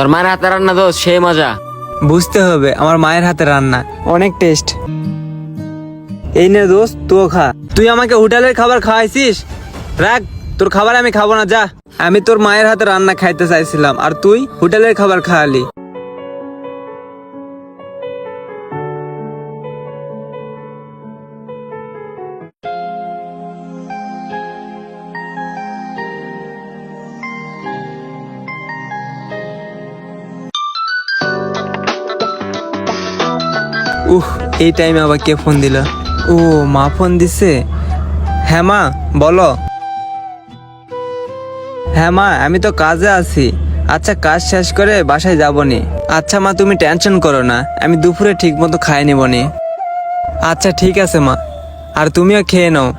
তোর মায়ের হাতে রান্না দোষ সেই মজা। বুঝতে হবে আমার মায়ের হাতে রান্না। অনেক টেস্ট। এই নে দোস্ত তুই খা। তুই আমাকে হোটেলের খাবার খাওয়াইছিস? রাখ তোর খাবার আমি খাব না যা। আমি তোর মায়ের হাতে রান্না খাইতে চাইছিলাম আর তুই হোটেলের খাবার খাওয়ালি। উহ, এই টাইমে আবার কে ফোন দিল? ও, মা ফোন দিছে? হ্যাঁ মা, বলো। হ্যাঁ মা, আমি তো কাজে আছি। আচ্ছা কাজ শেষ করে বাসায় যাবনি। আচ্ছা মা, তুমি টেনশন করো না, আমি দুপুরে ঠিক মতো খাই নিবনি। আচ্ছা ঠিক আছে মা। আর তুমিও খেয়ে নাও।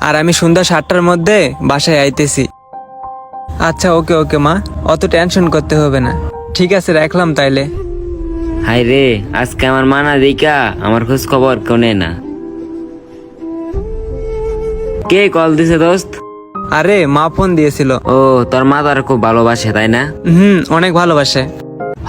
আর আমি সন্ধ্যা সাতটার মধ্যে বাসায় আইতেছি। আচ্ছা ওকে ওকে মা, অত টেনশন করতে হবে না। ঠিক আছে, রাখলাম তাইলে। হাই রে আজকে আমার মানা দিকা আমার খোঁজ খবর কেউ নেয় না। কে কল দিছে দোস্ত? আরে মা ফোন দিয়েছিল। ও তোর মা তার খুব ভালোবাসে তাই না? হুম অনেক ভালোবাসে।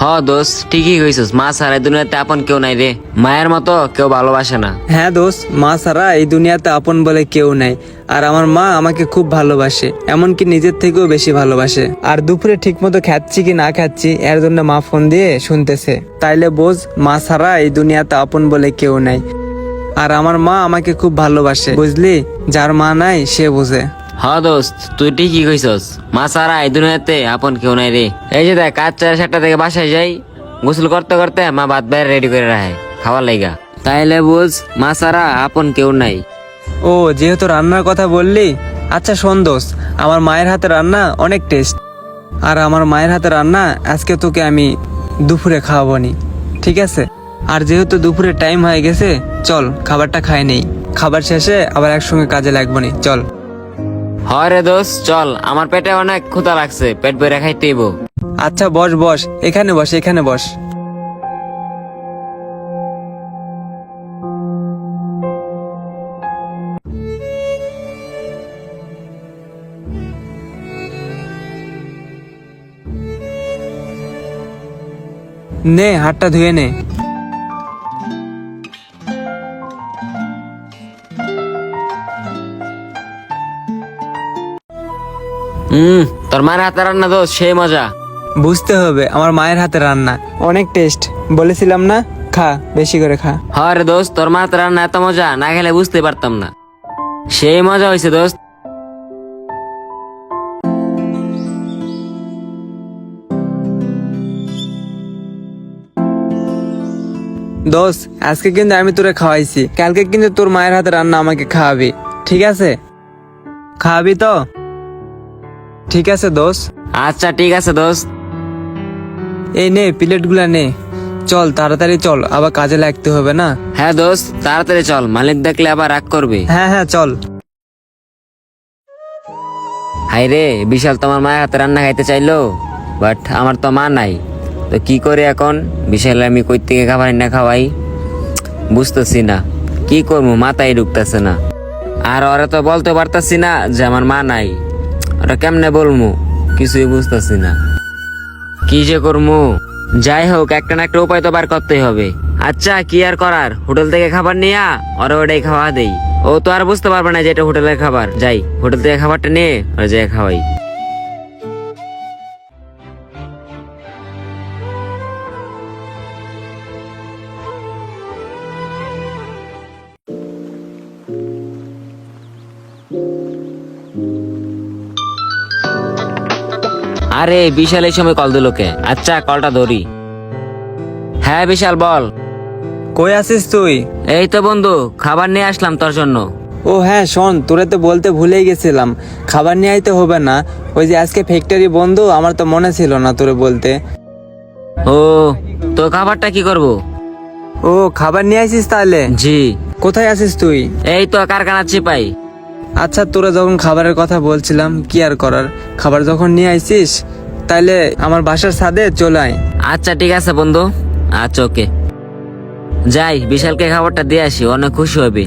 হ, দোস্ত, ঠিকই কইছস। মা সারা দুনিয়াতে আপন কেউ নাই রে। মায়ের মতো কেউ ভালোবাসে না। হ্যাঁ দোস্ত, মা ছাড়া এই দুনিয়াতে আপন বলে কেউ নাই। আর আমার মা আমাকে খুব ভালোবাসে, এমনকি নিজের থেকেও বেশি ভালোবাসে। আর দুপুরে ঠিক মতো খাচ্ছি কি না খাচ্ছি, এর জন্য মা ফোন দিয়ে শুনতেছে। তাইলে বোঝ, মা ছাড়া এই দুনিয়াতে আপন বলে কেউ নাই। আর আমার মা আমাকে খুব ভালোবাসে, বুঝলি? যার মা নাই, সে বোঝে। হ দোস্ত, তুই ঠিকই কইছস। মা সারা এই দুনিয়াতে আপন কেউ নাই রে। এই যে দেখ, কাজ চার সাতটা থেকে বাসায় যাই, গোসল করতে করতে মা ভাত বাইরে রেডি করে রাখে, খাওয়ার লাইগা। তাইলে বুঝ, মা সারা আপন কেউ নাই। ও, যেহেতু রান্নার কথা বললি আচ্ছা শোন দোস্ত, আমার মায়ের হাতে রান্না অনেক টেস্ট আর আমার মায়ের হাতে রান্না আজকে তোকে আমি দুপুরে খাওয়াবো নি ঠিক আছে? আর যেহেতু দুপুরে টাইম হয়ে গেছে, চল, খাবারটা খাই নেই। খাবার শেষে আবার একসঙ্গে কাজে লাগবো নি চল। হ রে দোস্ত চল, আমার পেটে অনেক ক্ষুধা লাগছে, পেট ভরে খাইতেইব আচ্ছা বস বস, এখানে বস এখানে বস। নে, হাতটা ধুয়ে নে। হুম তোর মায়ের হাতে রান্না দোস্ত সেই মজা। বুঝতে হবে আমার মায়ের হাতে রান্না। অনেক টেস্ট বলেছিলাম না খা বেশি করে খা। হ রে দোস্ত তোর মায়ের হাতে রান্না এত মজা না খেলে বুঝতে পারতাম না। সেই মজা হয়েছে দোস্ত। দোস্ত আজকে কিন্তু আমি তোরে খাওয়াইছি। কালকে কিন্তু তোর মায়ের হাতে রান্না আমাকে খাওয়াবি। ঠিক আছে? খাওয়াবি তো? ঠিক আছে দোস্ত? আচ্ছা ঠিক আছে দোস্ত। এই নে প্লেটগুলা নে। চল তাড়াতাড়ি চল আবার কাজে লাগতে হবে না? হ্যাঁ দোস্ত তাড়াতাড়ি চল মালিক দেখলে আবার রাগ করবে। হ্যাঁ হ্যাঁ চল। হাই রে বিশাল তোমার মায়ের হাতে রান্না খাইতে চাইলো বাট আমার তো মা নাই। তো কি করে এখন? বিশাল আমি কই থেকে খাবার না খাওয়াই? বুঝতেছি না কি করব মাথায় ঢুকতেছে না। আর ওরা তো বলতে পারতাছি না যে আমার মা নাই। ওরা কেমনে বলমু? কিছুই বুঝতেছি না। কি যে করমু? যাই হোক, একটা না একটা উপায় তো বার করতেই হবে। আচ্ছা কি আর করার? হোটেল থেকে খাবার নিয়া ওরা ওটাই খাওয়া দেই। ও তো আর বুঝতে পারবে না যে এটা হোটেলের খাবার। যাই, হোটেল থেকে খাবারটা নিয়ে ওরা যাই খাওয়াই। আরে বিশাল এই সময় কল দিল কে? আচ্ছা কলটা ধরি। হ্যাঁ বিশাল বল। কই আছিস তুই? এই তো বন্ধু খাবার নিয়ে আসলাম তোর জন্য। ও হ্যাঁ শোন তোরে তো বলতে ভুলেই গেছিলাম। খাবার নিয়ে আইতে হবে না। ওই যে আজকে ফ্যাক্টরি বন্ধ আমার তো মনে ছিল না তোরে বলতে। ও তো খাবারটা কি করব? ও খাবার নিয়ে আইছিস তাহলে? জি। কোথায় আছিস তুই? এই তো কারখানা চিপাই আচ্ছা তোরা যখন খাবারের কথা বলছিলাম কি আর করার? খাবার যখন নিয়ে আইছিস তাইলে আমার বাসার ছাদে চলে আয়। আচ্ছা ঠিক আছে বন্ধু। আচ্ছা ওকে। যাই বিশালকে খাবারটা দিয়ে আসি অনেক খুশি হবে।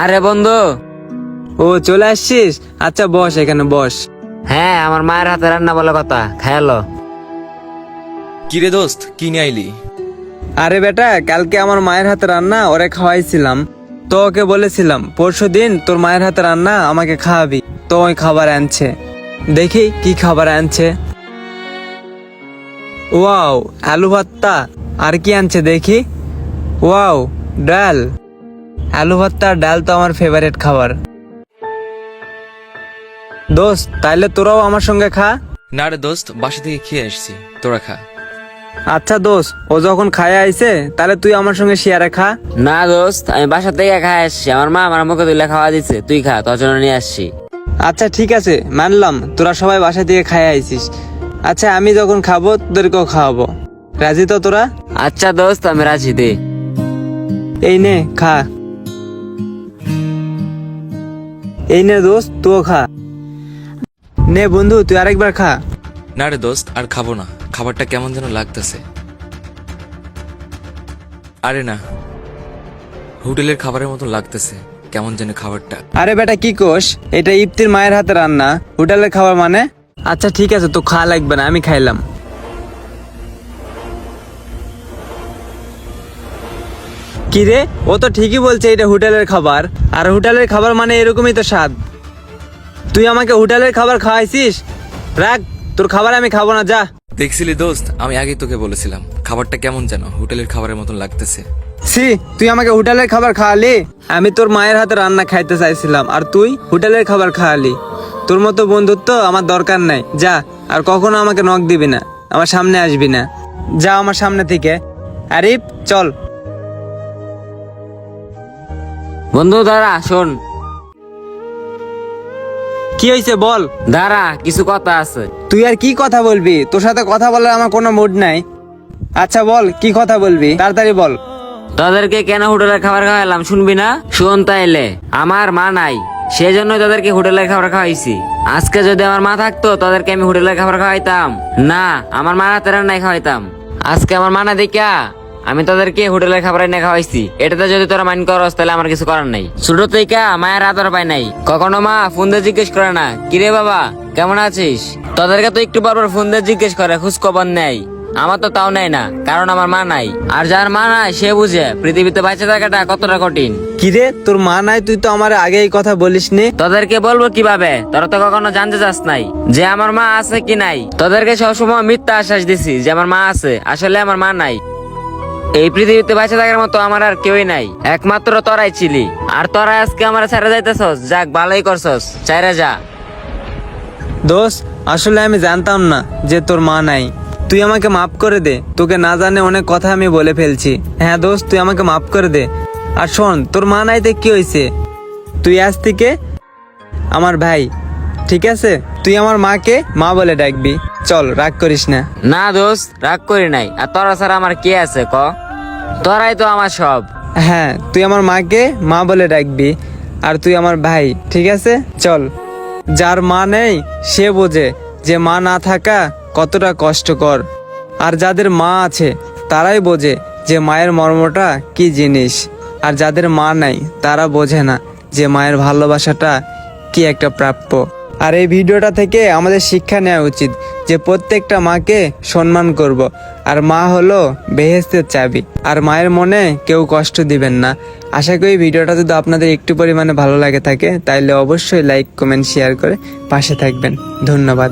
আরে বন্ধু। ও চলে আসছিস? আচ্ছা বস এখানে বস। হ্যাঁ আমার মায়ের হাতে রান্না বলে কথা। খেয়ালো কিরে দোস্ত কি নিয়ে আইলি? আরে বেটা কালকে আমার মায়ের হাতে রান্না ওরে খাওয়াইছিলাম। তো ওকে বলেছিলাম পরশু দিন তোর মায়ের হাতে রান্না আমাকে খাওয়াবি। তো ওই খাবার আনছে। দেখি কি খাবার আনছে। ওয়াও আলু ভর্তা। আর কি আনছে দেখি? ওয়াও ডাল। আলু ভর্তা ডাল তো আমার ফেভারিট খাবার। দোস্ত তাইলে তোরাও আমার সঙ্গে খা। না রে দোস্ত বাসা থেকে খেয়ে আসছি। তোরা খা। আচ্ছা দোস্ত ও যখন খায় আইছে তাহলে তুই আমার সঙ্গে শেয়ারে খা। না দোস্ত আমি বাসা থেকে খাই আসছি। আমার মা আমার মুখে তুলে খাওয়া দিচ্ছে তুই খা তোর জন্য নিয়ে আসছি। আচ্ছা ঠিক আছে মানলাম তোরা সবাই বাসা থেকে খাই আইছিস। আচ্ছা আমি যখন খাব তোদেরকেও খাওয়াবো। রাজি তো তোরা? আচ্ছা দোস্ত আমি রাজি দে। এই নে খা। এই নে দোস্ত তুইও খা। নে বন্ধু তুই আরেকবার খা। না রে দোস্ত আর খাব না। খাবারটা কেমন যেন লাগতেছে। আরে না হোটেলের খাবারের মতো লাগতেছে কেমন যেন খাবারটা। আরে বেটা কি কোষ? এটা ইফতির মায়ের হাতে রান্না। হোটেলের খাবার মানে? আচ্ছা ঠিক আছে তো খাওয়া লাগবে না আমি খাইলাম। কি রে? ও তো ঠিকই বলছে এটা হোটেলের খাবার। আর হোটেলের খাবার মানে এরকমই তো স্বাদ। তুই আমাকে হোটেলের খাবার খাওয়াইছিস? রাখ তোর খাবার আমি খাব না যা। দেখছিলি দোস্ত আমি আগেই তোকে বলেছিলাম খাবারটা কেমন যেন হোটেলের খাবারের মতন লাগতেছে। সি তুই আমাকে হোটেলের খাবার খাওয়ালি? আমি তোর মায়ের হাতে রান্না খাইতে চাইছিলাম আর তুই হোটেলের খাবার খাওয়ালি। তোর মতো বন্ধুত্ব আমার দরকার নাই যা আর কখনো আমাকে নখ দিবি না আমার সামনে আসবি না। যা আমার সামনে থেকে। আরিফ চল। বন্ধু দাঁড়া শোন। কি হয়েছে বল? দাঁড়া কিছু কথা আছে। তুই আর কি কথা বলবি? তোর সাথে কথা বলার আমার কোনো মুড নাই। আচ্ছা বল কি কথা বলবি? তাড়াতাড়ি বল। তাদেরকে কেন হোটেলের খাবার খাওয়ালাম শুনবি না? শোন তাইলে আমার মা নাই সেজন্য তাদেরকে হোটেলের খাবার খাওয়াইছি। আজকে যদি আমার মা থাকতো তাদেরকে আমি হোটেলের খাবার খাওয়াইতাম। না আমার মা হাতে রান্নাই খাওয়াইতাম। আজকে আমার মা না দেখা আমি তাদেরকে হোটেলের খাবার এনে খাওয়াইছি। এটাতে যদি তোরা মাইন করস তাহলে আমার কিছু করার নাই। ছোট থেকে মায়ের আদর পাই নাই। কখনো মা ফোন দিয়ে জিজ্ঞেস করে না কিরে বাবা কেমন আছিস? তাদেরকে তো একটু বারবার ফোন দিয়ে জিজ্ঞেস করে খোঁজ খবর নেয় আমার তো তাও নেয় না কারণ আমার মা নাই। আর যার মা নাই সে বুঝে পৃথিবীতে বাঁচে থাকাটা কতটা কঠিন। কিরে তোর মা নাই তুই তো আমার আগে এই কথা বলিস নি তোদেরকে বলব কীভাবে? তোরা তো কখনো জানতে চাস নাই যে আমার মা আছে কি নাই। তোদেরকে সবসময় মিথ্যা আশ্বাস দিছি যে আমার মা আছে। আসলে আমার মা নাই। এই পৃথিবীতে বেঁচে থাকার মতো আমার আর কেউই নাই। একমাত্র তোরাই ছিলি আর তোরা আজকে আমার ছেড়ে যাইতেছস? যাক, ভালোই করছস। চাইরা যা। দোষ আসলে আমি জানতাম না যে তোর মা নাই। তুই আমাকে মাফ করে দে। তোকে না জানে অনেক কথা আমি বলে ফেলছি। হ্যাঁ দোস্ত তুই আমাকে মাফ করে দে। আর শোন, তোর মা নাই নাইতে কি হয়েছে তুই আজ থেকে আমার ভাই, ঠিক আছে? তুই আমার মাকে মা বলে ডাকবি। চল রাগ করিস না। না দোস্ত রাগ করি নাই। আর তোরা ছাড়া আমার কে আছে ক? তোরাই তো আমার সব। হ্যাঁ তুই আমার মাকে মা বলে ডাকবি আর তুই আমার ভাই ঠিক আছে? চল। যার মা নেই সে বোঝে যে মা না থাকা কতটা কষ্টকর। আর যাদের মা আছে তারাই বোঝে যে মায়ের মর্মটা কি জিনিস। আর যাদের মা নাই তারা বোঝে না যে মায়ের ভালোবাসাটা কি একটা প্রাপ্য। আর এই ভিডিওটা থেকে আমাদের শিক্ষা নেওয়া উচিত। যে প্রত্যেকটা মাকে সম্মান করব। আর মা হলো বেহেস্তের চাবি। আর মায়ের মনে কেউ কষ্ট দিবেন না। আশা করি ভিডিওটা যদি আপনাদের একটু পরিমাণে ভালো লাগে থাকে, তাইলে অবশ্যই লাইক কমেন্ট শেয়ার করে পাশে থাকবেন। ধন্যবাদ।